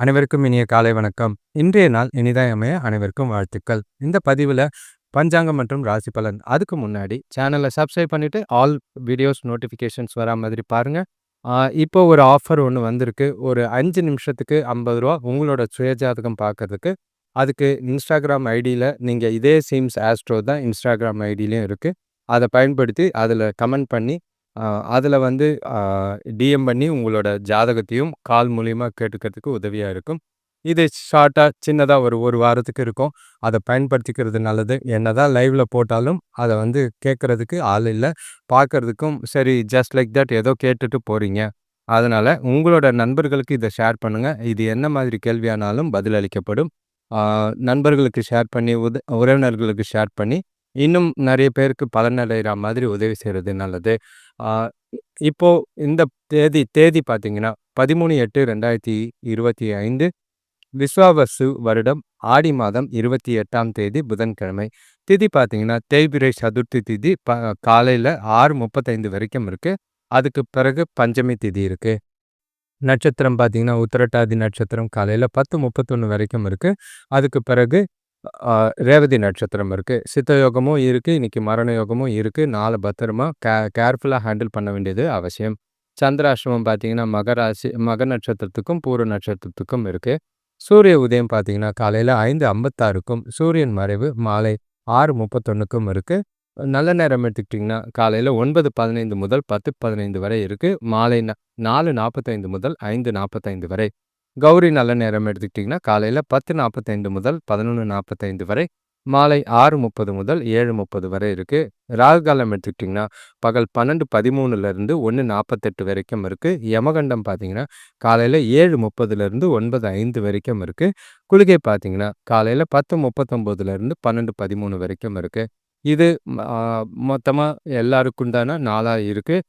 அனைவருக்கும் இனிய காலை வணக்கம். இன்றைய நாள் இனிதாய் அமைய அனைவருக்கும் வாழ்த்துக்கள். இந்த பதிவில் பஞ்சாங்கம் மற்றும் ராசி பலன் அதுக்கு முன்னாடி சேனலை சப்ஸ்கிரைப் பண்ணிவிட்டு ஆல் வீடியோஸ் நோட்டிஃபிகேஷன்ஸ் வரா மாதிரி பாருங்கள் இப்போ ஒரு ஆஃபர் ஒன்று வந்திருக்கு. ஒரு அஞ்சு நிமிஷத்துக்கு ஐம்பது ரூபா உங்களோட சுயஜாதகம் பார்க்கறதுக்கு அதுக்கு இன்ஸ்டாகிராம் ஐடியில் நீங்கள் இதே சீம்ஸ் ஆஸ்ட்ரோ தான் இன்ஸ்டாகிராம் ஐடியிலையும் இருக்குது அதை பயன்படுத்தி அதில் கமெண்ட் பண்ணி அதில் வந்து டிஎம் பண்ணி உங்களோட ஜாதகத்தையும் கால் மூலியமாக கேட்டுக்கிறதுக்கு உதவியாக இருக்கும். இது ஷார்ட்டாக சின்னதாக ஒரு ஒரு வாரத்துக்கு இருக்கும். அதை பயன்படுத்திக்கிறது நல்லது. என்ன தான் லைவில் போட்டாலும் அதை வந்து கேட்குறதுக்கு ஆள் இல்லை. பார்க்கறதுக்கும் சரி ஜஸ்ட் லைக் தட் ஏதோ கேட்டுட்டு போகிறீங்க அதனால் உங்களோட நண்பர்களுக்கு இதை ஷேர் பண்ணுங்கள் இது என்ன மாதிரி கேள்வியானாலும் பதிலளிக்கப்படும். நண்பர்களுக்கு ஷேர் பண்ணி உத உறவினர்களுக்கு ஷேர் பண்ணி இன்னும் நிறைய பேருக்கு பலனடைகிற மாதிரி உதவி செய்கிறது நல்லது. இப்போது இந்த தேதி தேதி பார்த்தீங்கன்னா பதிமூணு எட்டு ரெண்டாயிரத்தி இருபத்தி ஐந்து விஸ்வாவசு வருடம் ஆடி மாதம் இருபத்தி எட்டாம் தேதி புதன்கிழமை. திதி பார்த்தீங்கன்னா தேய்பிரை சதுர்த்தி திதி ப காலையில் ஆறு முப்பத்தைந்து வரைக்கும் இருக்குது அதுக்கு பிறகு பஞ்சமி திதி இருக்குது நட்சத்திரம் பார்த்தீங்கன்னா உத்திரட்டாதி நட்சத்திரம் காலையில் பத்து முப்பத்தொன்று வரைக்கும் இருக்குது அதுக்கு பிறகு ரேவதி நட்சத்திரம் இருக்குது சித்த யோகமும் இருக்குது இன்றைக்கி மரண யோகமும் இருக்குது நாலு பத்திரமா கே கேர்ஃபுல்லாக ஹேண்டில் பண்ண வேண்டியது அவசியம். சந்திராசிரமம் பார்த்தீங்கன்னா மகராசி மக நட்சத்திரத்துக்கும் பூர்வ நட்சத்திரத்துக்கும் இருக்குது சூரிய உதயம் பார்த்தீங்கன்னா காலையில் ஐந்து ஐம்பத்தாறுக்கும் சூரியன் மறைவு மாலை ஆறு முப்பத்தொன்றுக்கும் இருக்குது நல்ல நேரம் எடுத்துக்கிட்டிங்கன்னா காலையில் ஒன்பது பதினைந்து முதல் பத்து பதினைந்து வரை இருக்குது மாலை நாலு நாற்பத்தைந்து முதல் ஐந்து நாற்பத்தைந்து வரை. கௌரி நல்ல நேரம் எடுத்துக்கிட்டிங்கன்னா காலையில் பத்து நாற்பத்தைந்து முதல் பதினொன்று நாற்பத்தைந்து வரை மாலை ஆறு முப்பது முதல் ஏழு முப்பது வரை இருக்குது ராகு காலம் எடுத்துக்கிட்டிங்கன்னா பகல் பன்னெண்டு பதிமூணுலேருந்து ஒன்று நாற்பத்தெட்டு வரைக்கும் இருக்குது யமகண்டம் பார்த்தீங்கன்னா காலையில் ஏழு முப்பதுலேருந்து ஒன்பது ஐந்து வரைக்கும் இருக்குது குளிகை பார்த்தீங்கன்னா காலையில் பத்து முப்பத்தொம்போதுலேருந்து பன்னெண்டு பதிமூணு வரைக்கும் இருக்குது இது மொத்தமாக எல்லாருக்குண்டான நாளாக இருக்குது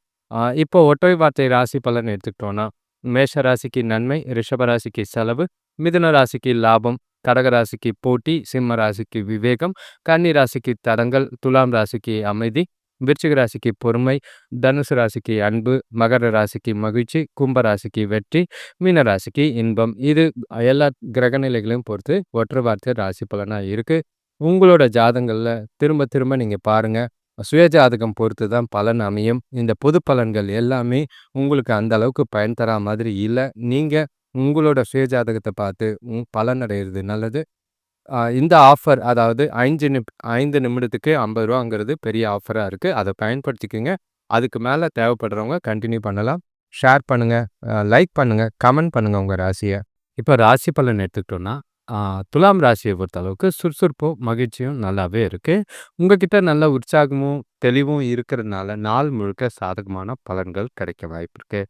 இப்போ ஒற்றை வார்த்தை ராசி பலன் எடுத்துக்கிட்டோன்னா மேஷ ராசிக்கு நன்மை ரிஷபராசிக்கு செலவு மிதுன ராசிக்கு லாபம் கடக ராசிக்கு போட்டி சிம்ம ராசிக்கு விவேகம் கன்னி ராசிக்கு தடங்கள் துலாம் ராசிக்கு அமைதி விருச்சிக ராசிக்கு பொறுமை தனுசு ராசிக்கு அன்பு மகர ராசிக்கு மகிழ்ச்சி கும்ப ராசிக்கு வெற்றி மீன ராசிக்கு இன்பம். இது எல்லா கிரகநிலைகளையும் பொறுத்து ஒற்றை வார்த்தை ராசி பலனாக இருக்குது உங்களோட ஜாதங்களில் திரும்ப திரும்ப நீங்கள் பாருங்கள் சுயஜாதகம் பொறுத்து தான் பலன் அமையும். இந்த பொது பலன்கள் எல்லாமே உங்களுக்கு அந்த அளவுக்கு பயன் தரா மாதிரி இல்லை. நீங்கள் உங்களோட சுயஜாதகத்தை பார்த்து பலன் அடைகிறது நல்லது. இந்த ஆஃபர் அதாவது ஐந்து நிப் ஐந்து நிமிடத்துக்கு ஐம்பது ரூபாங்கிறது பெரிய ஆஃபராக இருக்குது அதை பயன்படுத்திக்கோங்க. அதுக்கு மேலே தேவைப்படுறவங்க கண்டினியூ பண்ணலாம். ஷேர் பண்ணுங்கள் லைக் பண்ணுங்கள் கமெண்ட் பண்ணுங்கள் உங்கள் ராசியை. இப்போ ராசி பலன் எடுத்துக்கிட்டோன்னா துலாம் ராசியை பொறுத்தளவுக்கு சுறுசுறுப்பும், மகிழ்ச்சியும் நல்லாவே இருக்கு. உங்ககிட்ட நல்ல உற்சாகமும், தெளிவும் இருக்கிறதுனால நாள் முழுக்க சாதகமான பலன்கள் கிடைக்க வாய்ப்பு இருக்கு.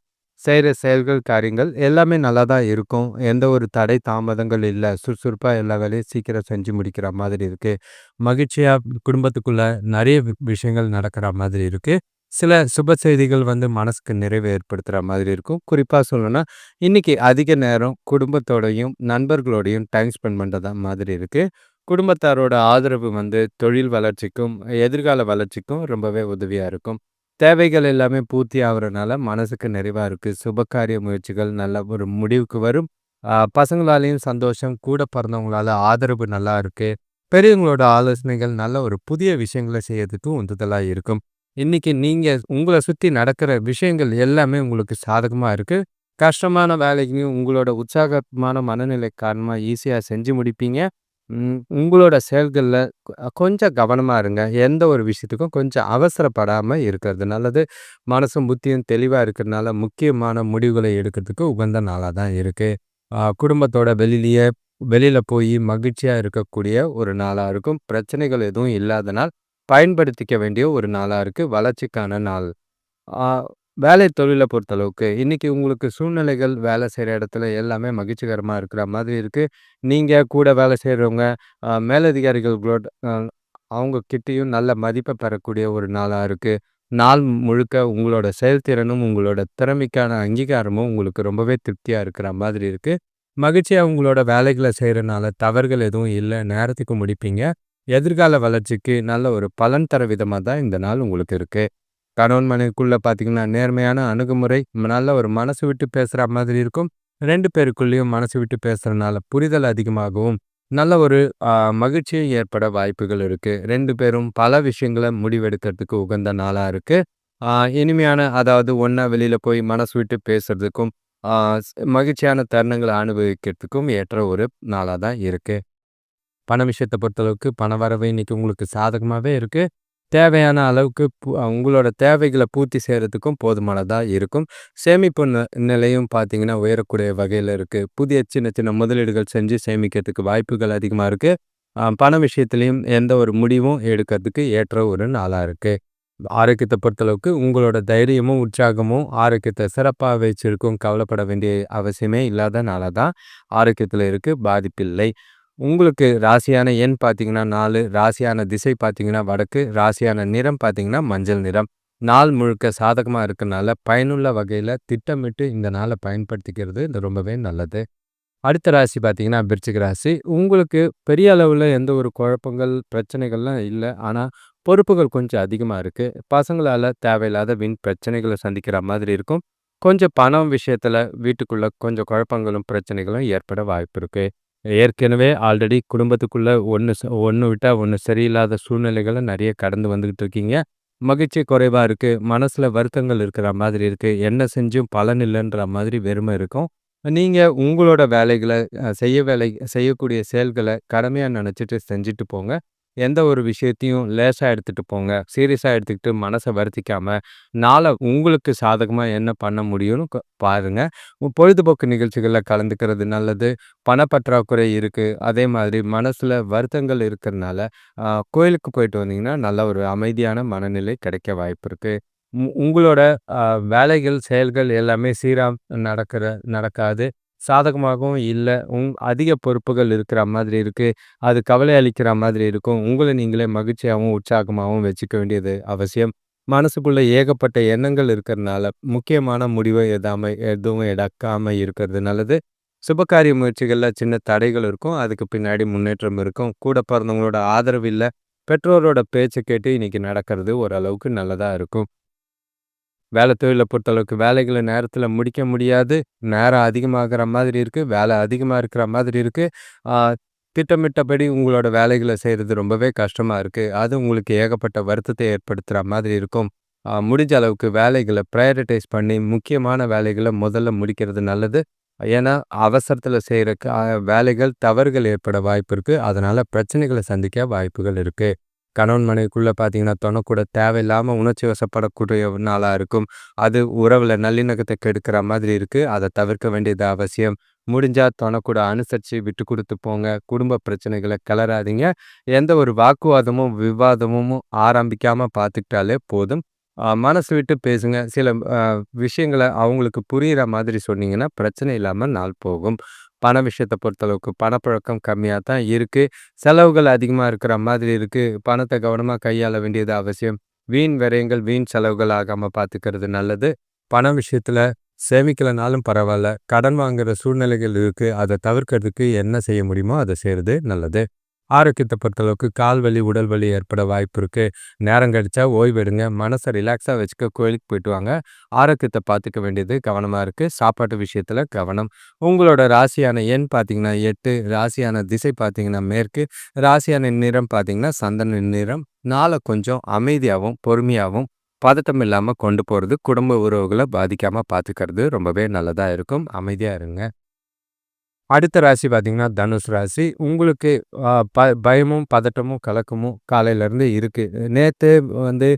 செய்கிற செயல்கள், காரியங்கள் எல்லாமே நல்லா தான் இருக்கும். எந்த ஒரு தடை, தாமதங்கள் இல்லை சுறுசுறுப்பாக எல்லா வேலையும் சீக்கிரம் செஞ்சு முடிக்கிற மாதிரி இருக்குது மகிழ்ச்சியாக குடும்பத்துக்குள்ளே நிறைய விஷயங்கள் நடக்கிற மாதிரி இருக்குது சில சுப செய்திகள் வந்து மனசுக்கு நிறைவு ஏற்படுத்துகிற மாதிரி இருக்கும். குறிப்பாக சொல்லணும்னா இன்றைக்கி அதிக நேரம் குடும்பத்தோடையும் நண்பர்களோடையும் டைம் ஸ்பெண்ட் பண்ணுறதா மாதிரி இருக்குது குடும்பத்தாரோட ஆதரவு வந்து தொழில் வளர்ச்சிக்கும் எதிர்கால வளர்ச்சிக்கும் ரொம்பவே உதவியாக இருக்கும். தேவைகள் எல்லாமே பூர்த்தி ஆகுறதுனால மனசுக்கு நிறைவாக இருக்குது சுபகாரிய முயற்சிகள் நல்ல ஒரு முடிவுக்கு வரும். பசங்களாலேயும் சந்தோஷம் கூட பிறந்தவங்களால ஆதரவு நல்லா இருக்குது பெரியவங்களோட ஆலோசனைகள் நல்ல ஒரு புதிய விஷயங்களை செய்யறதுக்கும் உந்துதலாக இருக்கும். இன்றைக்கி நீங்கள் உங்களை சுற்றி நடக்கிற விஷயங்கள் எல்லாமே உங்களுக்கு சாதகமாக இருக்குது கஷ்டமான வேலைக்கு உங்களோட உற்சாகமான மனநிலை காரணமாக ஈஸியாக செஞ்சு முடிப்பீங்க. உங்களோட செயல்களில் கொஞ்சம் கவனமாக இருங்க. எந்த ஒரு விஷயத்துக்கும் கொஞ்சம் அவசரப்படாமல் இருக்கிறது நல்லது. மனசும் புத்தியும் தெளிவாக இருக்கிறதுனால முக்கியமான முடிவுகளை எடுக்கிறதுக்கு உகந்த நாளாக தான் இருக்குது குடும்பத்தோட வெளியிலேயே வெளியில் போய் மகிழ்ச்சியாக இருக்கக்கூடிய ஒரு நாளாக இருக்கும். பிரச்சனைகள் எதுவும் இல்லாத நாள். பயன்படுத்திக்க வேண்டிய ஒரு நாளாக இருக்குது வளர்ச்சிக்கான நாள். வேலை தொழிலை பொறுத்தளவுக்கு இன்றைக்கி உங்களுக்கு சூழ்நிலைகள் வேலை செய்கிற இடத்துல எல்லாமே மகிழ்ச்சிகரமாக இருக்கிற மாதிரி இருக்குது நீங்கள் கூட வேலை செய்கிறவங்க மேலதிகாரிகளோட அவங்க கிட்டேயும் நல்ல மதிப்பை பெறக்கூடிய ஒரு நாளாக இருக்குது நாள் முழுக்க உங்களோட செயல்திறனும் உங்களோட திறமைக்கான அங்கீகாரமும் உங்களுக்கு ரொம்பவே திருப்தியாக இருக்கிற மாதிரி இருக்குது மகிழ்ச்சியாக உங்களோட வேலைகளை செய்கிறனால தவறுகள் எதுவும் இல்லை. நேரத்துக்கு முடிப்பீங்க. எதிர்கால வளர்ச்சிக்கு நல்ல ஒரு பலன் தர விதமாக தான் இந்த நாள் உங்களுக்கு இருக்குது கணவன் மனைவிக்குள்ளே பார்த்தீங்கன்னா நேர்மையான அணுகுமுறை நல்ல ஒரு மனசு விட்டு பேசுகிற மாதிரி இருக்கும் ரெண்டு பேருக்குள்ளேயும் மனசு விட்டு பேசுகிறனால புரிதல் அதிகமாகவும், நல்ல ஒரு மகிழ்ச்சியும் ஏற்பட வாய்ப்புகள் இருக்கு. ரெண்டு பேரும் பல விஷயங்கள முடிவெடுக்கிறதுக்கு உகந்த நாளா இருக்கு. இனிமையான அதாவது ஒன்றா வெளியில போய் மனசு விட்டு பேசுறதுக்கும், மகிழ்ச்சியான தருணங்களை அனுபவிக்கிறதுக்கும் ஏற்ற ஒரு நாளாக தான் இருக்கு. பண விஷயத்தை பொறுத்தளவுக்கு பண வரவு இன்றைக்கி உங்களுக்கு சாதகமாகவே இருக்குது தேவையான அளவுக்கு உங்களோட தேவைகளை பூர்த்தி செய்கிறதுக்கும் போதுமானதாக இருக்கும். சேமிப்பு ந நிலையும் பார்த்தீங்கன்னா, உயரக்கூடிய வகையில் இருக்குது புதிய சின்ன சின்ன முதலீடுகள் செஞ்சு சேமிக்கிறதுக்கு வாய்ப்புகள் அதிகமாக இருக்குது பண விஷயத்துலையும் எந்த ஒரு முடிவும் எடுக்கிறதுக்கு ஏற்ற ஒரு நாளாக இருக்குது ஆரோக்கியத்தை பொறுத்தளவுக்கு உங்களோட தைரியமும், உற்சாகமும் ஆரோக்கியத்தை சிறப்பாக வச்சிருக்கும். கவலைப்பட வேண்டிய அவசியமே இல்லாத நாளாக தான் ஆரோக்கியத்தில் இருக்கு. பாதிப்பில்லை. உங்களுக்கு ராசியான எண் பார்த்தீங்கன்னா நாலு ராசியான திசை பார்த்தீங்கன்னா வடக்கு, ராசியான நிறம் பார்த்தீங்கன்னா மஞ்சள் நிறம். நாள் முழுக்க சாதகமா இருக்கனால, பயனுள்ள வகையில திட்டமிட்டு இந்த நாள பயன்படுத்திக்கிறது ரொம்பவே நல்லது. அடுத்த ராசி பார்த்தீங்கன்னா விருச்சிக ராசி. உங்களுக்கு பெரிய அளவுல எந்த ஒரு குழப்பங்கள், பிரச்சனைகள்லாம் இல்ல. ஆனா, பொறுப்புகள் கொஞ்சம் அதிகமா இருக்கு. பசங்களால தேவையில்லாத வின் பிரச்சனைகள சந்திக்கிற மாதிரி இருக்கும். கொஞ்சம் பணம் விஷயத்துல வீட்டுக்குள்ள கொஞ்சம் குழப்பங்களும், பிரச்சனைகளும் ஏற்பட வாய்ப்பு இருக்குது ஏற்கனவே ஆல்ரெடி குடும்பத்துக்குள்ள ஒன்று ஒன்று விட்டால் ஒன்று சரியில்லாத சூழ்நிலைகளை நிறைய கடந்து வந்துக்கிட்டு இருக்கீங்க. மகிழ்ச்சி குறைவாக இருக்குது மனசில் வருத்தங்கள் இருக்கிற மாதிரி இருக்குது என்ன செஞ்சும் பலன் இல்லைன்ற மாதிரி வெறுமை இருக்கும். நீங்கள் உங்களோட வேலைகளை செய்ய வேலை செய்யக்கூடிய செயல்களை கடமையாக நினச்சிட்டு செஞ்சுட்டு போங்க. எந்த ஒரு விஷயத்தையும் லேசாக எடுத்துகிட்டு போங்க. சீரியஸாக எடுத்துக்கிட்டு மனசை வருத்திக்காமல் நாளை உங்களுக்கு சாதகமாக என்ன பண்ண முடியும்னு பாருங்கள் பாருங்க. பொழுதுபோக்கு நிகழ்ச்சிகளில் கலந்துக்கிறது நல்லது. பணப்பற்றாக்குறை இருக்குது அதே மாதிரி மனசில் வருத்தங்கள் இருக்கிறனால, கோயிலுக்கு போயிட்டு வந்தீங்கன்னா, நல்ல ஒரு அமைதியான மனநிலை கிடைக்க வாய்ப்பு இருக்குது உ உங்களோட வேலைகள், செயல்கள் எல்லாமே சீராக நடக்கிற நடக்காது. சாதகமாகவும் இல்லை உங் அதிக பொறுப்புகள் இருக்கிற மாதிரி இருக்குது அது கவலை அளிக்கிற மாதிரி இருக்கும். உங்களை நீங்களே மகிழ்ச்சியாகவும் உற்சாகமாகவும் வச்சுக்க வேண்டியது அவசியம். மனசுக்குள்ள ஏகப்பட்ட எண்ணங்கள் இருக்கிறனால, முக்கியமான முடிவு எதாம எதுவும் எடுக்காமல் இருக்கிறது நல்லது. சுபகாரிய முயற்சிகளில் சின்ன தடைகள் இருக்கும். அதுக்கு பின்னாடி முன்னேற்றம் இருக்கும். கூட பிறந்தவங்களோட ஆதரவு இல்லை பெற்றோரோட பேச்சை கேட்டு இன்னைக்கு நடக்கிறது ஓரளவுக்கு நல்லதாக இருக்கும். வேலை தொழிலை பொறுத்தளவுக்கு வேலைகளை நேரத்தில் முடிக்க முடியாது. நேரம் அதிகமாகிற மாதிரி இருக்குது வேலை அதிகமாக இருக்கிற மாதிரி இருக்குது திட்டமிட்டபடி உங்களோட வேலைகளை செய்கிறது ரொம்பவே கஷ்டமாக இருக்குது அது உங்களுக்கு ஏகப்பட்ட வருத்தத்தை ஏற்படுத்துகிற மாதிரி இருக்கும். முடிஞ்ச அளவுக்கு வேலைகளை ப்ரையாரிட்டைஸ் பண்ணி முக்கியமான வேலைகளை முதல்ல முடிக்கிறது நல்லது. ஏன்னா, அவசரத்தில் செய்கிற வேலைகள் தவறுகள் ஏற்பட வாய்ப்பு இருக்குது அதனால் பிரச்சனைகளை சந்திக்க வாய்ப்புகள் இருக்குது கணவன் மனைவிக்குள்ளே பார்த்தீங்கன்னா, தொணக்கூட தேவையில்லாமல் உணர்ச்சி வசப்படக்கூடிய நாளாக இருக்கும். அது உறவில் நல்லிணக்கத்தை கெடுக்கிற மாதிரி இருக்குது அதை தவிர்க்க வேண்டியது அவசியம். முடிஞ்சால் தொணக்கூட அனுசரித்து விட்டு கொடுத்து போங்க. குடும்ப பிரச்சனைகளை கிளறாதீங்க. எந்த ஒரு வாக்குவாதமும், விவாதமும் ஆரம்பிக்காமல் பார்த்துக்கிட்டாலே போதும். மனசு விட்டு பேசுங்க. சில விஷயங்களை விஷயங்கள அவங்களுக்கு புரிகிற மாதிரி சொன்னீங்கன்னா, பிரச்சனை இல்லாமல் நாள் போகும். பண விஷயத்த பொறுத்தளவுக்கு பணப்பழக்கம் கம்மியாக தான் இருக்குது செலவுகள் அதிகமாக இருக்கிற மாதிரி இருக்கு. பணத்தை கவனமாக கையாள வேண்டியது அவசியம். வீண் விரயங்கள், வீண் செலவுகள் ஆகாமல் பார்த்துக்கிறது நல்லது. பண விஷயத்துல சேமிக்கலைனாலும் பரவாயில்ல கடன் வாங்குற சூழ்நிலைகள் இருக்குது அதை தவிர்க்கிறதுக்கு என்ன செய்ய முடியுமோ, அதை செய்கிறது நல்லது. ஆரோக்கியத்தை பொறுத்தளவுக்கு கால் வலி, உடல் வலி ஏற்பட வாய்ப்பு இருக்குது நேரம் கிடைச்சா ஓய்வு மனசை ரிலாக்ஸாக வச்சுக்க கோயிலுக்கு போயிட்டு வாங்க. ஆரோக்கியத்தை பார்த்துக்க வேண்டியது கவனமாக இருக்குது சாப்பாட்டு விஷயத்தில் கவனம். உங்களோட ராசியான எண் பார்த்தீங்கன்னா எட்டு ராசியான திசை பார்த்தீங்கன்னா மேற்கு, ராசியான நிறம் பார்த்தீங்கன்னா சந்தன நிறம். நாளை கொஞ்சம் அமைதியாகவும் பொறுமையாகவும் பதட்டம் இல்லாமல் கொண்டு போகிறது குடும்ப உறவுகளை பாதிக்காமல் பார்த்துக்கிறது ரொம்பவே நல்லதாக இருக்கும். அமைதியாக இருங்க. அடுத்த ராசி பார்த்தீங்கன்னா தனுஷ் ராசி. உங்களுக்கு ப பயமும், பதட்டமும், கலக்கமும் காலையிலேருந்து இருக்குது நேற்று வந்து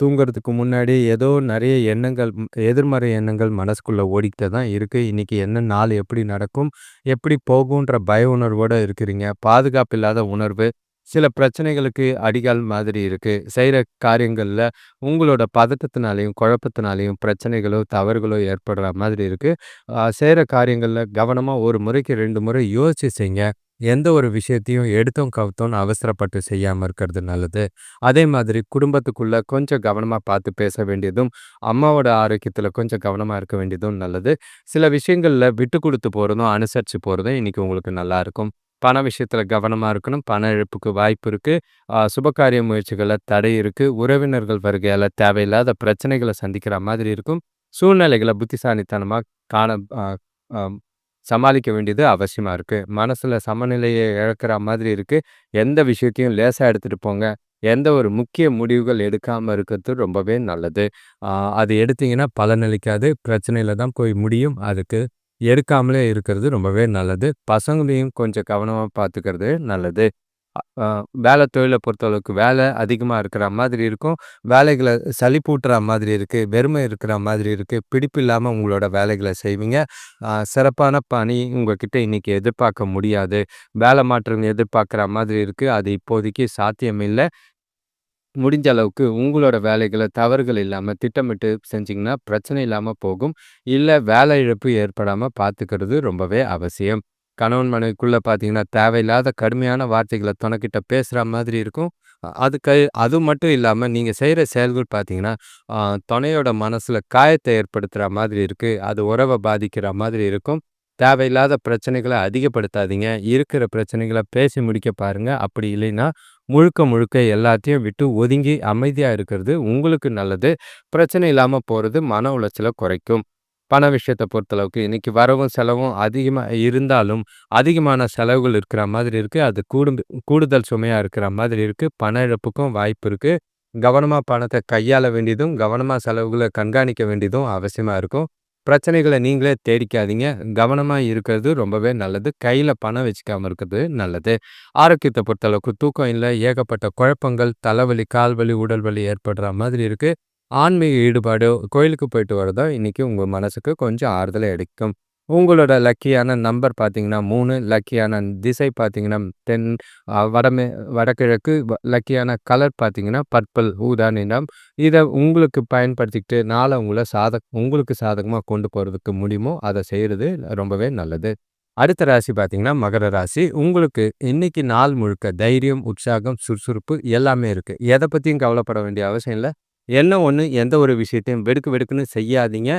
தூங்கிறதுக்கு தூங்குறதுக்கு முன்னாடி ஏதோ நிறைய எண்ணங்கள், எதிர்மறை எண்ணங்கள் மனசுக்குள்ளே ஓடிக்கிட்டே தான் இருக்குது இன்றைக்கி என்ன நாள் எப்படி நடக்கும்? எப்படி போகுன்ற பய உணர்வோடு இருக்கிறீங்க. பாதுகாப்பு இல்லாத உணர்வு. சில பிரச்சனைகளுக்கு அடிகால் மாதிரி இருக்குது செய்கிற காரியங்களில் உங்களோட பதட்டத்தினாலையும் குழப்பத்தினாலையும் பிரச்சனைகளோ, தவறுகளோ ஏற்படுற மாதிரி இருக்குது செய்கிற காரியங்களில் கவனமாக ஒரு முறைக்கு ரெண்டு முறை யோசிச்சு செய்ங்க. எந்த ஒரு விஷயத்தையும் எடுத்தோம், கவுத்தோம்னு அவசரப்பட்டு செய்யாமல் இருக்கிறது நல்லது. அதே மாதிரி குடும்பத்துக்குள்ளே கொஞ்சம் கவனமாக பார்த்து பேச வேண்டியதும், அம்மாவோட ஆரோக்கியத்தில் கொஞ்சம் கவனமாக இருக்க வேண்டியதும் நல்லது. சில விஷயங்களில் விட்டு கொடுத்து போகிறதும் அனுசரித்து போகிறதும் இன்னைக்கு உங்களுக்கு நல்லாயிருக்கும் பண விஷயத்தில் கவனமா இருக்கணும். பண இழப்புக்கு வாய்ப்பு இருக்கு. சுபகாரிய முயற்சிகளில் தடை இருக்கு. உறவினர்கள் வருகையால தேவையில்லாத பிரச்சனைகளை சந்திக்கிற மாதிரி இருக்கும். சூழ்நிலைகளை புத்திசாலித்தனமா காண சமாளிக்க வேண்டியது அவசியமா இருக்கு. மனசுல சமநிலையை இழக்கிற மாதிரி இருக்கு. எந்த விஷயத்தையும் லேசா எடுத்துட்டு போங்க. எந்த ஒரு முக்கிய முடிவுகள் எடுக்காமல் இருக்கிறது ரொம்பவே நல்லது. அது எடுத்தீங்கன்னா பலனளிக்காது. பிரச்சனையில தான் போய் முடியும். அதுக்கு எடுக்காமலே இருக்கிறது ரொம்பவே நல்லது. பசங்களையும் கொஞ்சம் கவனமாக பார்த்துக்கிறது நல்லது. வேலை தொழிலை பொறுத்தளவுக்கு வேலை அதிகமாக இருக்கிற மாதிரி இருக்கும். வேலைகளை சலிப்பூட்டுற மாதிரி இருக்குது வெறுமை இருக்கிற மாதிரி இருக்குது பிடிப்பு இல்லாமல் உங்களோட வேலைகளை செய்வீங்க. சிறப்பான பணி உங்ககிட்ட இன்னைக்கு எதிர்பார்க்க முடியாது. வேலை மாற்றம் எதிர்பார்க்குற மாதிரி இருக்குது அது இப்போதைக்கு சாத்தியம் முடிஞ்ச அளவுக்கு உங்களோட வேலைகளை தவறுகள் இல்லாமல் திட்டமிட்டு செஞ்சிங்கன்னா பிரச்சனை இல்லாமல் போகும். இல்லை வேலை இழப்பு ஏற்படாமல் பார்த்துக்கிறது ரொம்பவே அவசியம். கணவன் மனைவிக்குள்ளே பார்த்தீங்கன்னா, தேவையில்லாத கடுமையான வார்த்தைகளை தொணக்கிட்ட பேசுகிற மாதிரி இருக்கும். அதுக்கு அது மட்டும் இல்லாமல் நீங்கள் செய்கிற செயல்கள் பார்த்தீங்கன்னா, துணையோட மனசில் காயத்தை ஏற்படுத்துகிற மாதிரி இருக்குது அது உறவை பாதிக்கிற மாதிரி இருக்கும். தேவையில்லாத பிரச்சனைகளை அதிகப்படுத்தாதீங்க. இருக்கிற பிரச்சனைகளை பேசி முடிக்க பாருங்கள் அப்படி இல்லைன்னா, முழுக்க முழுக்க எல்லாத்தையும் விட்டு ஒதுங்கி அமைதியா இருக்கிறது உங்களுக்கு நல்லது. பிரச்சனை இல்லாம போறது மன உளைச்சல குறைக்கும். பண விஷயத்த பொறுத்தளவுக்கு இன்னைக்கு வரவும், செலவும் அதிகமா இருந்தாலும், அதிகமான செலவுகள் இருக்கிற மாதிரி இருக்கு. அது கூடு கூடுதல் சுமையா இருக்கிற மாதிரி இருக்கு. பண இழப்புக்கும் வாய்ப்பு இருக்கு. கவனமா பணத்தை கையாள வேண்டியதும், கவனமா செலவுகளை கண்காணிக்க வேண்டியதும் அவசியமா இருக்கும். பிரச்சனைகளை நீங்களே தேடிக்காதீங்க. கவனமாக இருக்கிறது ரொம்பவே நல்லது. கையில் பணம் வச்சுக்காமல் இருக்கிறது நல்லது. ஆரோக்கியத்தை பொறுத்தளவுக்கு தூக்கம் இல்லை ஏகப்பட்ட குழப்பங்கள், தலைவலி, கால் வலி, உடல் வலி ஏற்படுற மாதிரி இருக்குது ஆன்மீக ஈடுபாடு, கோயிலுக்கு போயிட்டு வரதோ இன்றைக்கி உங்கள் மனசுக்கு கொஞ்சம் ஆறுதலை அளிக்கும். உங்களோட லக்கியான நம்பர் பார்த்தீங்கன்னா மூணு லக்கியான திசை பார்த்தீங்கன்னா தென் வடமே வடகிழக்கு லக்கியான கலர் பார்த்தீங்கன்னா பர்பிள் ஊதா நிறம். உங்களுக்கு பயன்படுத்திக்கிட்டு நாள உங்கள சாத உங்களுக்கு சாதகமா கொண்டு போறதுக்கு முடியுமோ, அத செய்றது ரொம்பவே நல்லது. அடுத்த ராசி பார்த்தீங்கன்னா, மகர ராசி. உங்களுக்கு இன்னைக்கு நாள் முழுக்க தைரியம், உற்சாகம், சுறுசுறுப்பு எல்லாமே இருக்கு. எத பத்தியும் கவலைப்பட வேண்டிய அவசியம் இல்ல. என்ன ஒண்ணு எந்த ஒரு விஷயத்தையும் வெடுக்கு வெடுக்குன்னு செய்யாதீங்க.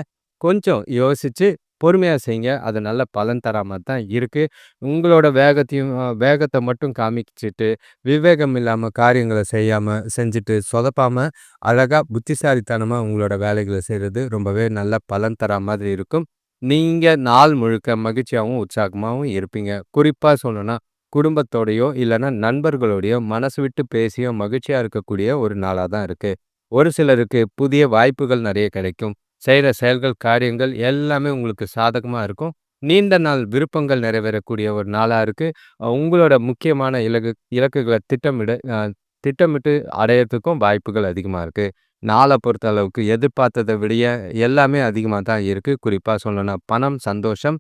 கொஞ்சம் யோசிச்சு பொறுமையாக செய்யுங்க. அது நல்ல பலன் தராமல் தான் இருக்குது உங்களோட வேகத்தையும் வேகத்தை மட்டும் காமிச்சிட்டு விவேகம் இல்லாமல் காரியங்களை செய்யாமல் செஞ்சுட்டு சொதப்பாமல் அழகா புத்திசாலித்தனமாக உங்களோட வேலைகளை செய்கிறது ரொம்பவே நல்ல பலன் தரா மாதிரி இருக்கும். நீங்கள் நாள் முழுக்க மகிழ்ச்சியாவும், உற்சாகமாகவும் இருப்பீங்க. குறிப்பாக சொல்லணும்னா, குடும்பத்தோடையோ இல்லைன்னா நண்பர்களோடையோ மனசு விட்டு பேசியோ மகிழ்ச்சியாக இருக்கக்கூடிய ஒரு நாளாக தான் இருக்குது ஒரு சிலருக்கு புதிய வாய்ப்புகள் நிறைய கிடைக்கும். செய்கிற செயல்கள், காரியங்கள் எல்லாமே உங்களுக்கு சாதகமாக இருக்கும். நீண்ட நாள் விருப்பங்கள் நிறைவேறக்கூடிய ஒரு நாளாக இருக்குது உங்களோட முக்கியமான இலக்கு இலக்குகளை திட்டமிட திட்டமிட்டு அடையறதுக்கும் வாய்ப்புகள் அதிகமாக இருக்குது நாளை பொறுத்த அளவுக்கு எதிர்பார்த்ததை விடைய எல்லாமே அதிகமாக தான் இருக்குது குறிப்பாக சொல்லணும்னா பணம், சந்தோஷம்,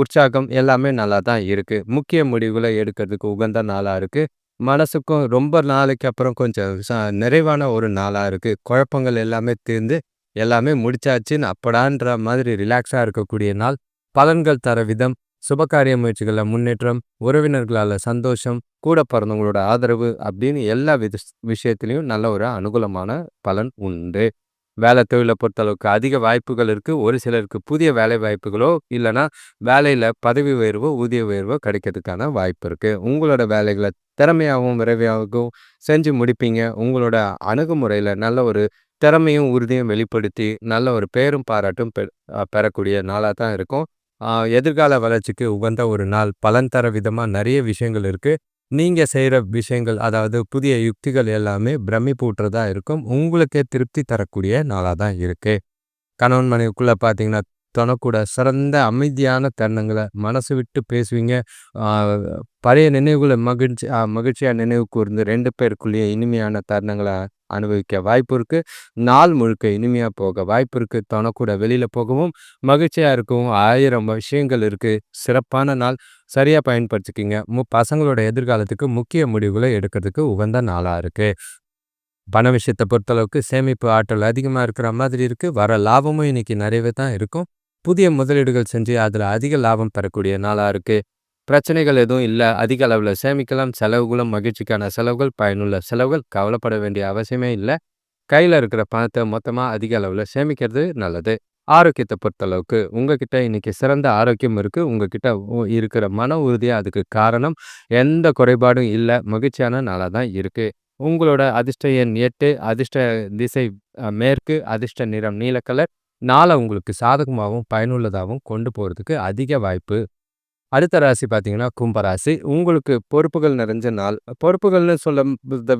உற்சாகம் எல்லாமே நல்லா தான் இருக்குது முக்கிய முடிவுகளை எடுக்கிறதுக்கு உகந்த நாளாக இருக்குது மனசுக்கும் ரொம்ப நாளைக்கு அப்புறம் கொஞ்சம் ச நிறைவான ஒரு நாளாக இருக்குது குழப்பங்கள் எல்லாமே தீர்ந்து, எல்லாமே முடிச்சாச்சுன்னு அப்படான்ற மாதிரி ரிலாக்ஸாக இருக்கக்கூடிய நாள். பலன்கள் தர விதம், சுபகாரிய முயற்சிகளில் முன்னேற்றம், உறவினர்களால் சந்தோஷம், கூட பிறந்தவங்களோட ஆதரவு அப்படின்னு எல்லா வித விஷயத்துலையும் நல்ல ஒரு அனுகூலமான பலன் உண்டு. வேலை தொழிலை பொறுத்தளவுக்கு அதிக வாய்ப்புகள் இருக்குது ஒரு சிலருக்கு புதிய வேலை வாய்ப்புகளோ, இல்லன்னா வேலையில் பதவி உயர்வோ, ஊதிய உயர்வோ கிடைக்கிறதுக்கான வாய்ப்பு இருக்குது உங்களோட வேலைகளை திறமையாகவும் விரைவாகவும் செஞ்சு முடிப்பீங்க. உங்களோட அணுகுமுறையில் நல்ல ஒரு திறமையும், உறுதியும் வெளிப்படுத்தி, நல்ல ஒரு பேரும், பாராட்டும் பெ பெறக்கூடிய நாளா தான் இருக்கும். எதிர்கால வளர்ச்சிக்கு உகந்த ஒரு நாள். பலன் தர விதமா நிறைய விஷயங்கள் இருக்கு. நீங்க செய்ற விஷயங்கள், அதாவது புதிய யுக்திகள் எல்லாமே பிரமிப்பூட்டுறதா இருக்கும். உங்களுக்கே திருப்தி தரக்கூடிய நாளா தான் இருக்கு. கணவன் மனைவிக்குள்ள பார்த்தீங்கன்னா, தனக்கூட சிறந்த அமைதியான தருணங்களை மனசு விட்டு பேசுவீங்க. பழைய நினைவுகளை மகிழ்ச்சி மகிழ்ச்சியாக நினைவு கூர்ந்து ரெண்டு பேருக்குள்ளேயே இனிமையான தருணங்களை அனுபவிக்க வாய்ப்பு இருக்குது நாள் முழுக்க இனிமையாக போக வாய்ப்பு இருக்குது தனக்கூட வெளியில் போகவும், மகிழ்ச்சியாக இருக்கவும் ஆயிரம் விஷயங்கள் இருக்குது சிறப்பான நாள். சரியா பயன்படுத்திக்கிங்க மு பசங்களோட எதிர்காலத்துக்கு முக்கிய முடிவுகளை எடுக்கிறதுக்கு உகந்த நாளாக இருக்கு. பண விஷயத்தை பொறுத்தளவுக்கு சேமிப்பு ஆற்றல் அதிகமாக இருக்கிற மாதிரி இருக்கு. வர லாபமும் இன்னைக்கு நிறையவே தான் இருக்கும். புதிய முதலீடுகள் செஞ்சு அதில் அதிக லாபம் பெறக்கூடிய நாளாக இருக்குது பிரச்சனைகள் எதுவும் இல்லை அதிக அளவில் சேமிக்கலாம். செலவுகளும் மகிழ்ச்சிக்கான செலவுகள், பயனுள்ள செலவுகள். கவலைப்பட வேண்டிய அவசியமே இல்லை கையில் இருக்கிற பணத்தை மொத்தமாக அதிக அளவில் சேமிக்கிறது நல்லது. ஆரோக்கியத்தை பொறுத்தளவுக்கு உங்ககிட்ட இன்னைக்கு சிறந்த ஆரோக்கியம் இருக்குது உங்ககிட்ட இருக்கிற மன உறுதியாக அதுக்கு காரணம். எந்த குறைபாடும் இல்லை மகிழ்ச்சியான நாளாக தான் இருக்குது உங்களோட அதிர்ஷ்ட எண் எட்டு அதிர்ஷ்ட திசை மேற்கு, அதிர்ஷ்ட நிறம் நீல கலர். நாளை உங்களுக்கு சாதகமாகவும் பயனுள்ளதாகவும் கொண்டு போகிறதுக்கு அதிக வாய்ப்பு. அடுத்த ராசி பார்த்தீங்கன்னா கும்பராசி. உங்களுக்கு பொறுப்புகள் நிறைஞ்ச நாள். பொறுப்புகள்னு சொல்ல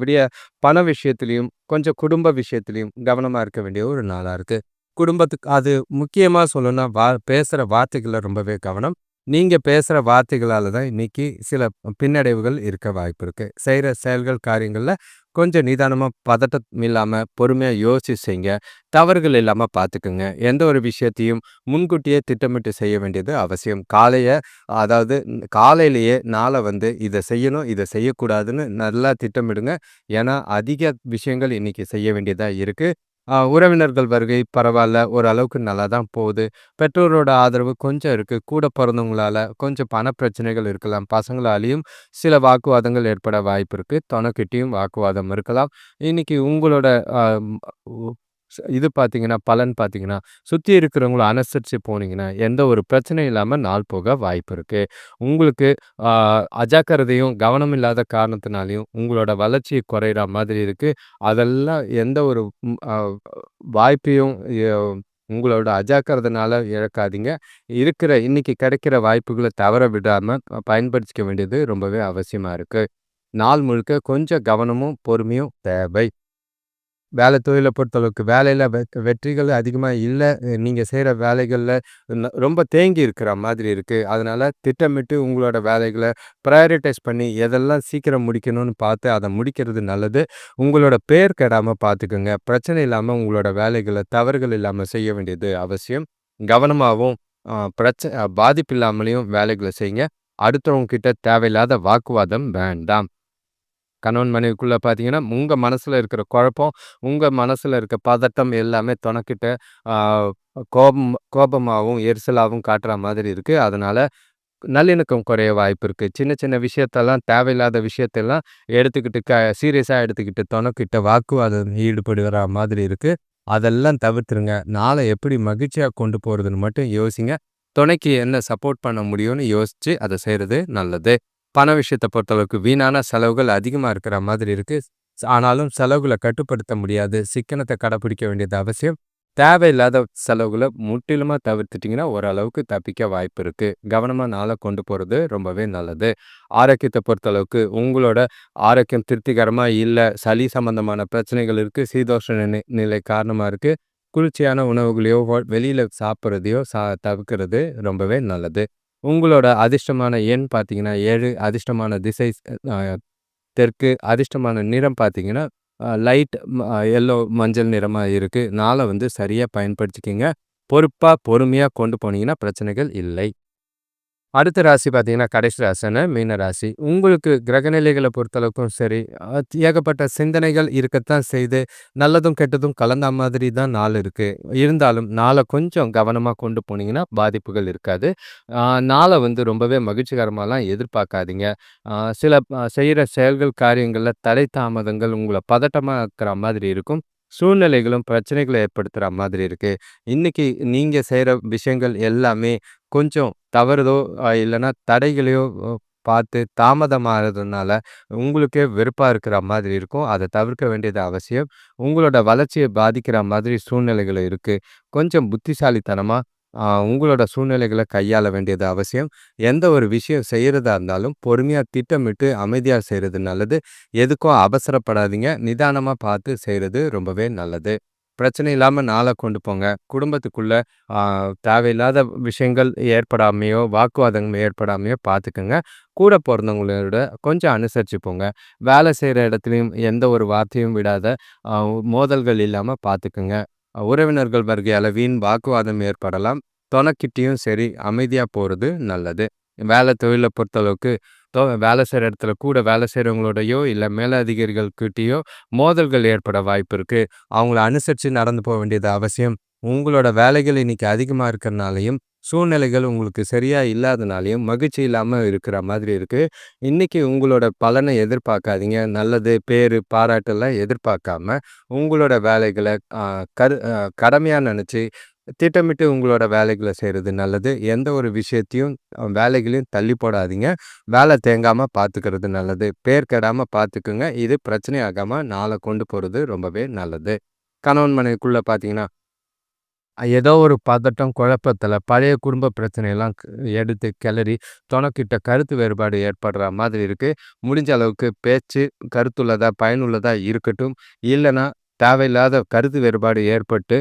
விட பண விஷயத்துலையும் கொஞ்சம் குடும்ப விஷயத்துலையும் கவனமாக இருக்க வேண்டிய ஒரு நாளாக இருக்குது குடும்பத்துக்கு அது முக்கியமாக சொல்லணும்னா வா பேசுகிற வார்த்தைகளில் ரொம்பவே கவனம். நீங்கள் பேசுகிற வார்த்தைகளால் தான் இன்னைக்கு சில பின்னடைவுகள் இருக்க வாய்ப்பு இருக்குது செய்கிற செயல்கள் காரியங்களில் கொஞ்சம் நிதானமாக பதட்டம் இல்லாமல் பொறுமையாக யோசிச்சு செய்யுங்க தவறுகள் இல்லாமல் பார்த்துக்குங்க எந்த ஒரு விஷயத்தையும் முன்கூட்டியே திட்டமிட்டு செய்ய வேண்டியது அவசியம். காலையை அதாவது காலையிலேயே நாளை வந்து இதை செய்யணும் இதை செய்யக்கூடாதுன்னு நல்லா திட்டமிடுங்க. ஏன்னா அதிக விஷயங்கள் இன்றைக்கி செய்ய வேண்டியதாக இருக்குது உறவினர்கள் வருகை பரவாயில்ல ஓரளவுக்கு நல்லா தான் போகுது. பெற்றோரோட ஆதரவு கொஞ்சம் இருக்குது கூட பிறந்தவங்களால கொஞ்சம் பண பிரச்சனைகள் இருக்கலாம். பசங்களாலேயும் சில வாக்குவாதங்கள் ஏற்பட வாய்ப்பு இருக்குது தனக்கிட்டேயும் வாக்குவாதம் இருக்கலாம். இன்னைக்கு உங்களோட இது பார்த்தீங்கன்னா பலன் பார்த்தீங்கன்னா சுற்றி இருக்கிறவங்கள அனுசரித்து போனீங்கன்னா எந்த ஒரு பிரச்சனையும் இல்லாமல் நாள் போக வாய்ப்பு இருக்குது உங்களுக்கு அஜாக்கிரதையும் கவனம் இல்லாத காரணத்தினாலையும் உங்களோட வளர்ச்சி குறையிற மாதிரி இருக்குது அதெல்லாம் எந்த ஒரு வாய்ப்பையும் உங்களோட அஜாக்கிரதனால இழக்காதீங்க. இருக்கிற இன்னைக்கு கிடைக்கிற வாய்ப்புகளை தவற விடாமல் பயன்படுத்திக்க வேண்டியது ரொம்பவே அவசியமாக இருக்குது நாள் முழுக்க கொஞ்சம் கவனமும் பொறுமையும் தேவை. வேலை தொழிலை பொறுத்தளவுக்கு வேலையில் வெ வெற்றிகள் அதிகமாக இல்லை. நீங்கள் செய்கிற வேலைகளில் ரொம்ப தேங்கி இருக்கிற மாதிரி இருக்குது அதனால் திட்டமிட்டு உங்களோட வேலைகளை ப்ரையாரிட்டைஸ் பண்ணி எதெல்லாம் சீக்கிரம் முடிக்கணும்னு பார்த்து அதை முடிக்கிறது நல்லது. உங்களோட பேர் கெடாமல் பார்த்துக்குங்க. பிரச்சனை இல்லாமல் உங்களோட வேலைகளை தவறுகள் இல்லாமல் செய்ய வேண்டியது அவசியம். கவனமாகவும் பிரச்ச பாதிப்பு இல்லாமலேயும் வேலைகளை செய்யுங்க. அடுத்தவங்க கிட்ட தேவையில்லாத வாக்குவாதம் வேண்டாம். கணவன் மனைவிக்குள்ளே பார்த்தீங்கன்னா உங்கள் மனசில் இருக்கிற குழப்பம் உங்கள் மனசில் இருக்க பதட்டம் எல்லாமே துணக்கிட்ட கோபம் கோபமாகவும் எரிசலாகவும் காட்டுற மாதிரி இருக்குது அதனால் நல்லிணக்கம் குறைய வாய்ப்பு இருக்குது சின்ன சின்ன விஷயத்தெல்லாம் தேவையில்லாத விஷயத்தெல்லாம் எடுத்துக்கிட்டு க சீரியஸாக எடுத்துக்கிட்டு துணக்கிட்ட வாக்குவாதம் ஈடுபடுகிற மாதிரி இருக்குது அதெல்லாம் தவிர்த்துருங்க. நாளை எப்படி மகிழ்ச்சியாக கொண்டு போகிறதுன்னு மட்டும் யோசிங்க. துணைக்கு என்ன சப்போர்ட் பண்ண முடியும்னு யோசித்து அதை செய்கிறது நல்லது. பண விஷயத்தை பொறுத்தளவுக்கு வீணான செலவுகள் அதிகமாக இருக்கிற மாதிரி இருக்குது ஆனாலும் செலவுகளை கட்டுப்படுத்த முடியாது. சிக்கனத்தை கடைப்பிடிக்க வேண்டியது அவசியம். தேவையில்லாத செலவுகளை முற்றிலுமாக தவிர்த்துட்டிங்கன்னா ஓரளவுக்கு தப்பிக்க வாய்ப்பு இருக்குது கவனமாக நாளை கொண்டு போகிறது ரொம்பவே நல்லது. ஆரோக்கியத்தை பொறுத்தளவுக்கு உங்களோட ஆரோக்கியம் திருப்திகரமாக இல்லை சளி சம்பந்தமான பிரச்சனைகள் இருக்குது சீதோஷ நிலை காரணமாக இருக்குது குளிர்ச்சியான உணவுகளையோ வெளியில் சாப்பிட்றதையோ சா தவிர்க்கிறது ரொம்பவே நல்லது. உங்களோட அதிர்ஷ்டமான எண் பார்த்தீங்கன்னா ஏழு. அதிர்ஷ்டமான திசை தெற்கு. அதிர்ஷ்டமான நிறம் பார்த்தீங்கன்னா லைட் எல்லோ மஞ்சள் நிறமாக இருக்குது நாளை வந்து சரியாக பயன்படுத்திக்கிங்க. பொறுப்பாக பொறுமையாக கொண்டு போனீங்கன்னா பிரச்சனைகள் இல்லை. அடுத்த ராசி பார்த்தீங்கன்னா கடைசி ராசின்னு மீன ராசி. உங்களுக்கு கிரகநிலைகளை பொறுத்தளவுக்கும் சரி ஏகப்பட்ட சிந்தனைகள் இருக்கத்தான் செய்து நல்லதும் கெட்டதும் கலந்த மாதிரி தான் நாள் இருக்குது இருந்தாலும் நாளை கொஞ்சம் கவனமாக கொண்டு போனீங்கன்னா பாதிப்புகள் இருக்காது. நாளை வந்து ரொம்பவே மகிழ்ச்சிகரமாலாம் எதிர்பார்க்காதீங்க. சில செய்கிற செயல்கள் காரியங்களில் தடை தாமதங்கள் உங்களை பதட்டமாக இருக்கிற மாதிரி இருக்கும். சூழ்நிலைகளும் பிரச்சனைகளை ஏற்படுத்துகிற மாதிரி இருக்குது இன்றைக்கி நீங்கள் செய்கிற விஷயங்கள் எல்லாமே கொஞ்சம் தவறுதோ இல்லைன்னா தடைகளையோ பார்த்து தாமதமாகிறதுனால உங்களுக்கே வெறுப்பாக இருக்கிற மாதிரி இருக்கும். அதை தவிர்க்க வேண்டியது அவசியம். உங்களோட வளர்ச்சியை பாதிக்கிற மாதிரி சூழ்நிலைகள் இருக்குது கொஞ்சம் புத்திசாலித்தனமாக உங்களோட சூழ்நிலைகளை கையாள வேண்டியது அவசியம். எந்த ஒரு விஷயம் செய்கிறதா இருந்தாலும் பொறுமையாக திட்டமிட்டு அமைதியாக செய்கிறது நல்லது. எதுக்கும் அவசரப்படாதீங்க. நிதானமாக பார்த்து செய்கிறது ரொம்பவே நல்லது. பிரச்சனை இல்லாமல் நாளை கொண்டு போங்க. குடும்பத்துக்குள்ளே தேவையில்லாத விஷயங்கள் ஏற்படாமையோ வாக்குவாதங்கள் ஏற்படாமையோ பார்த்துக்கோங்க. கூட பிறந்தவங்களோட கொஞ்சம் அனுசரித்து போங்க வேலை செய்கிற இடத்துலையும் எந்த ஒரு வார்த்தையும் விடாத மோதல்கள் இல்லாமல் பார்த்துக்குங்க. உறவினர்கள் வருகையால் வீண் வாக்குவாதம் ஏற்படலாம். துணைக்கிட்டேயும் சரி அமைதியாக போகிறது நல்லது. வேலை தொழிலை பொறுத்தளவுக்கு தோ வேலை செய்கிற இடத்துல கூட வேலை செய்கிறவங்களோடையோ இல்லை மேலதிகாரிகள்கிட்டயோ மோதல்கள் ஏற்பட வாய்ப்பு இருக்குது அவங்கள அனுசரித்து நடந்து போக வேண்டியது அவசியம். உங்களோட வேலைகள் இன்னைக்கு அதிகமாக இருக்கிறனாலையும் சூழ்நிலைகள் உங்களுக்கு சரியாக இல்லாதனாலையும் மகிழ்ச்சி இல்லாமல் இருக்கிற மாதிரி இருக்குது இன்றைக்கி உங்களோட பலனை எதிர்பார்க்காதீங்க. நல்லது பேர் பாராட்டெல்லாம் எதிர்பார்க்காம உங்களோட வேலைகளை கரு கடமையாக நினச்சி திட்டமிட்டு உங்களோட வேலைகளை செய்கிறது நல்லது. எந்த ஒரு விஷயத்தையும் வேலைகளையும் தள்ளி போடாதீங்க. வேலை தேங்காமல் பார்த்துக்கிறது நல்லது. பேர் கெடாமல் பார்த்துக்குங்க இது பிரச்சனை ஆகாமல் நாளை கொண்டு போகிறது ரொம்பவே நல்லது. கணவன் மனைவிக்குள்ளே பார்த்தீங்கன்னா ஏதோ ஒரு பதட்டம், குழப்பத்தில் பழைய குடும்ப பிரச்சனையெல்லாம் எடுத்து கிளறி தொனக்கிட்ட கருத்து வேறுபாடு ஏற்படுற மாதிரி இருக்குது முடிஞ்ச அளவுக்கு பேச்சு கருத்துள்ளதாக பயனுள்ளதாக இருக்கட்டும். இல்லைன்னா தேவையில்லாத கருத்து வேறுபாடு ஏற்பட்டு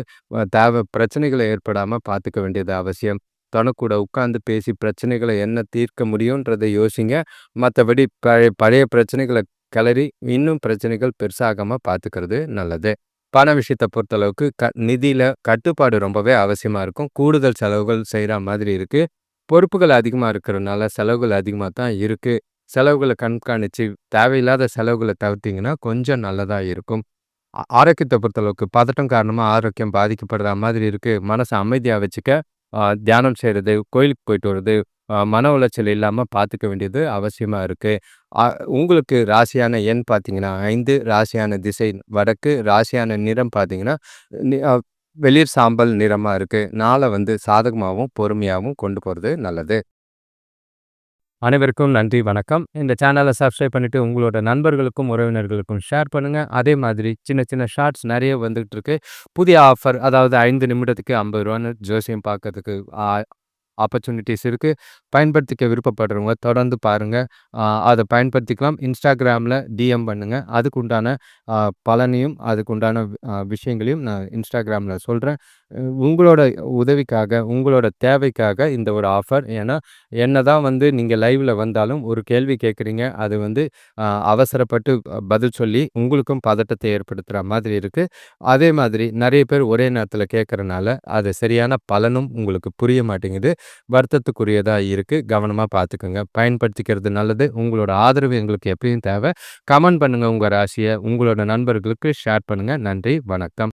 தேவை பிரச்சனைகளை ஏற்படாமல் பார்த்துக்க வேண்டியது அவசியம். தொணக்கூட உட்காந்து பேசி பிரச்சனைகளை என்ன தீர்க்க முடியுன்றதை யோசிங்க. மற்றபடி பழைய பழைய பிரச்சனைகளை கிளறி இன்னும் பிரச்சனைகள் பெருசாகாமல் பார்த்துக்கிறது நல்லது. பண விஷயத்த பொறுத்தளவுக்கு க நிதியில கட்டுப்பாடு ரொம்பவே அவசியமா இருக்கும். கூடுதல் செலவுகள் செய்கிற மாதிரி இருக்கு. பொறுப்புகள் அதிகமா இருக்கிறதுனால செலவுகள் அதிகமா தான் இருக்கு. செலவுகளை கண்காணிச்சு தேவையில்லாத செலவுகளை தவிர்த்தீங்கன்னா கொஞ்சம் நல்லதா இருக்கும். ஆரோக்கியத்தை பொறுத்தளவுக்கு பதட்டம் காரணமா ஆரோக்கியம் பாதிக்கப்படுற மாதிரி இருக்கு. மனசை அமைதியா வச்சுக்க தியானம் செய்றது, கோயிலுக்கு போயிட்டு வர்றது, மன உளைச்சல் இல்லாம பார்த்துக்க வேண்டியது அவசியமா இருக்கு. உங்களுக்கு ராசியான எண் பார்த்தீங்கன்னா ஐந்து ராசியான திசை வடக்கு, ராசியான நிறம் பார்த்தீங்கன்னா, வெளிர் சாம்பல் நிறமாக இருக்குது நாளை வந்து சாதகமாகவும் பொறுமையாகவும் கொண்டு போகிறது நல்லது. அனைவருக்கும் நன்றி, வணக்கம். இந்த சேனலை சப்ஸ்கிரைப் பண்ணிவிட்டு உங்களோட நண்பர்களுக்கும், உறவினர்களுக்கும் ஷேர் பண்ணுங்கள் அதே மாதிரி சின்ன சின்ன ஷார்ட்ஸ் நிறைய வந்துகிட்ருக்கு இருக்கு. புதிய ஆஃபர் அதாவது ஐந்து நிமிடத்துக்கு ஐம்பது ரூபான்னு ஜோசியம் பார்க்கறதுக்கு ஆப்பர்ச்சுனிட்டிஸ் இருக்குது பயன்படுத்திக்க விருப்பப்படுறவங்க தொடர்ந்து பாருங்கள் அதை பயன்படுத்திக்கலாம். இன்ஸ்டாகிராமில் டிஎம் பண்ணுங்கள் அதுக்குண்டான பலனையும், அதுக்குண்டான விஷயங்களையும் நான் இன்ஸ்டாகிராமில் சொல்கிறேன் உங்களோட உதவிக்காக, உங்களோட தேவைக்காக இந்த ஒரு ஆஃபர். ஏன்னா, என்ன தான் வந்து நீங்கள் லைவில் வந்தாலும் ஒரு கேள்வி கேட்குறீங்க. அது வந்து அவசரப்பட்டு பதில் சொல்லி உங்களுக்கும் பதட்டத்தை ஏற்படுத்துகிற மாதிரி இருக்குது அதே மாதிரி நிறைய பேர் ஒரே நேரத்தில் கேட்குறனால அது சரியான பலனும் உங்களுக்கு புரிய மாட்டேங்குது. வருத்தத்துக்குரியதாக இருக்குது கவனமாக பார்த்துக்கோங்க பயன்படுத்திக்கிறது நல்லது. உங்களோட ஆதரவு எங்களுக்கு எப்பயும் தேவை. கமெண்ட் பண்ணுங்கள் உங்கள் ராசியை உங்களோட நண்பர்களுக்கு ஷேர் பண்ணுங்கள் நன்றி, வணக்கம்.